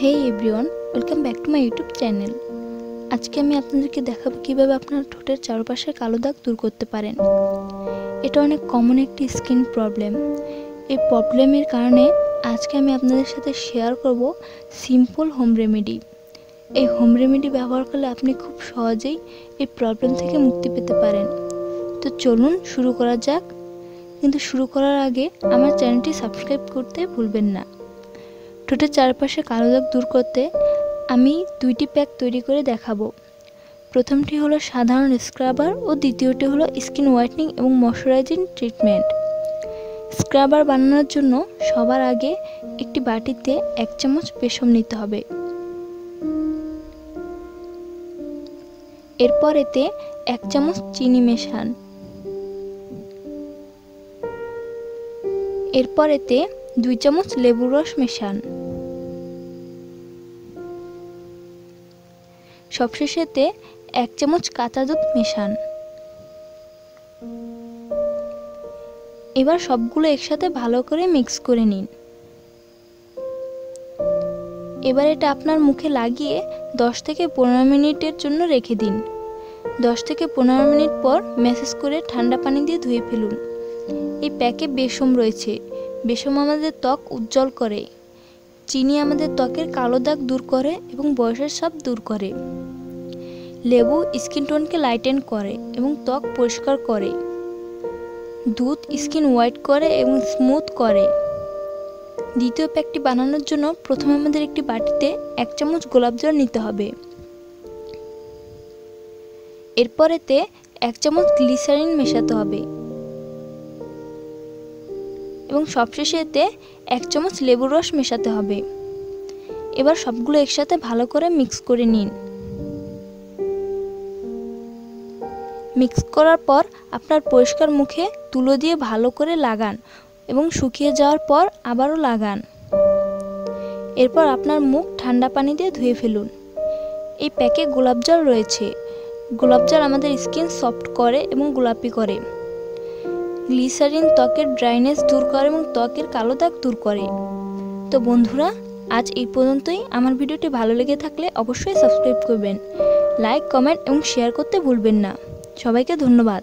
Hey everyone welcome back to my YouTube channel আজকে আমি আপনাদেরকে দেখাবো কীভাবে আপনার ঠোঁটের চারপাশের কালো দাগ দূর করতে পারেন। এটা অনেক কমন একটি স্কিন প্রবলেম এই প্রবলেমের কারণে আজকে আমি আপনাদের সাথে শেয়ার করব সিম্পল হোম রেমেডি এই হোম রেমেডি ব্যবহার করলে আপনি খুব সহজেই এই প্রবলেম থেকে মুক্তি পেতে পারেন। তো চলুন শুরু করা যাক। কিন্তু শুরু করার আগে আমার চ্যানেলটি সাবস্ক্রাইব করতে ভুলবেন না। ঠোঁটের চারপাশে কালো দাগ দূর করতে আমি দুইটি প্যাক তৈরি করে দেখাবো। প্রথমটি হলো সাধারণ স্ক্রাবার ও দ্বিতীয়টি হলো স্কিন হোয়াইটনিং এবং ময়শ্চারাইজিং ট্রিটমেন্ট। স্ক্রাবার বানানোর জন্য সবার আগে একটি বাটিতে এক চামচ বেসম নিতে হবে। এরপর এতে এক চামচ চিনি মেশান। এরপর এতে দুই চামচ লেবুর রস মেশান। সবশেষে এতে এক চামচ কাঁচা দুধ মেশান। এবার সবগুলো একসাথে ভালো করে মিক্স করে নিন। এবার এটা আপনার মুখে লাগিয়ে দশ থেকে পনেরো মিনিটের জন্য রেখে দিন। দশ থেকে পনেরো মিনিট পর ম্যাসেজ করে ঠান্ডা পানি দিয়ে ধুয়ে ফেলুন। এই প্যাকে বেসম রয়েছে। বেসম আমাদের ত্বক উজ্জ্বল করে। চিনি আমাদের ত্বকের কালো দাগ দূর করে এবং বয়সের সাপ দূর করে। লেবু স্কিন টোনকে লাইটেন করে এবং ত্বক পরিষ্কার করে। দুধ স্কিন হোয়াইট করে এবং স্মুথ করে। দ্বিতীয় প্যাকটি বানানোর জন্য প্রথমে আমাদের একটি বাটিতে এক চামচ গোলাপ জল নিতে হবে। এরপরেতে এক চামচ গ্লিসারিন মেশাতে হবে। এবং সবশেষে এতে এক চামচ লেবুর রস মেশাতে হবে। এবার সবগুলো একসাথে ভালো করে মিক্স করে নিন। মিক্স করার পর আপনার পরিষ্কার মুখে তুলো দিয়ে ভালো করে লাগান এবং শুকিয়ে যাওয়ার পর আবারও লাগান। এরপর আপনার মুখ ঠান্ডা পানি দিয়ে ধুয়ে ফেলুন। এই প্যাকে গোলাপ জল রয়েছে। গোলাপ জল আমাদের স্কিন সফট করে এবং গোলাপি করে। গ্লিসারিন ত্বকের ড্রাইনেস দূর করে এবং ত্বকের কালো দাগ দূর করে। তো বন্ধুরা, আজ এই পর্যন্তই। আমার ভিডিওটি ভালো লেগে থাকলে অবশ্যই সাবস্ক্রাইব করবেন। লাইক, কমেন্ট এবং শেয়ার করতে ভুলবেন না। সবাইকে ধন্যবাদ।